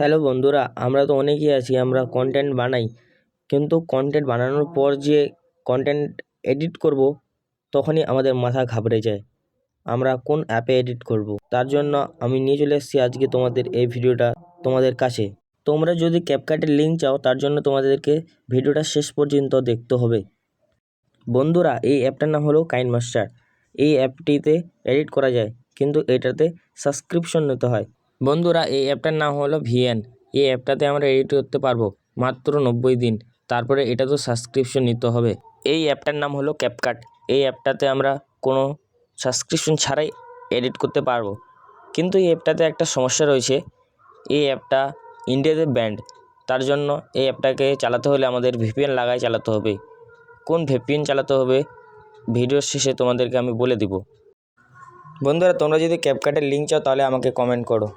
Hello বন্ধুরা, আমরা তো অনেকেই আছি, আমরা কন্টেন্ট বানাই। কিন্তু কন্টেন্ট বানানোর পর যে কন্টেন্ট এডিট করব, তখনই আমাদের মাথা ঘাবড়ে যায়। আমরা কোন অ্যাপে এডিট করব? তার জন্য আমি নিয়ে চলে এসেছি আজকে তোমাদের এই ভিডিওটা তোমাদের কাছে। তোমরা যদি ক্যাপকাটের লিঙ্ক চাও, তার জন্য তোমাদেরকে ভিডিওটা শেষ পর্যন্ত দেখতে হবে। বন্ধুরা, এই অ্যাপটার নাম হলো কাইন মাস্টার এই অ্যাপটিতে এডিট করা যায়, কিন্তু এটাতে সাবস্ক্রিপশন নিতে হয়। বন্ধুরা, এই অ্যাপটার নাম হলো ভিএন। এই অ্যাপটাতে আমরা এডিট করতে পারব মাত্র নব্বই দিন। তারপরে এটা তো সাবস্ক্রিপশন নিতে হবে। এই অ্যাপটার নাম হলো ক্যাপকাট এই অ্যাপটাতে আমরা কোনো সাবস্ক্রিপশন ছাড়াই এডিট করতে পারব। কিন্তু এই অ্যাপটাতে একটা সমস্যা রয়েছে। এই অ্যাপটা ইন্ডিয়াতে ব্যান্ড। তার জন্য এই অ্যাপটাকে চালাতে হলে আমাদের ভিপিএন লাগাই চালাতে হবে। কোন ভিপিএন চালাতে হবে ভিডিওর শেষে তোমাদেরকে আমি বলে দিব। বন্ধুরা, তোমরা যদি ক্যাপকাটের লিঙ্ক চাও তাহলে আমাকে কমেন্ট করো।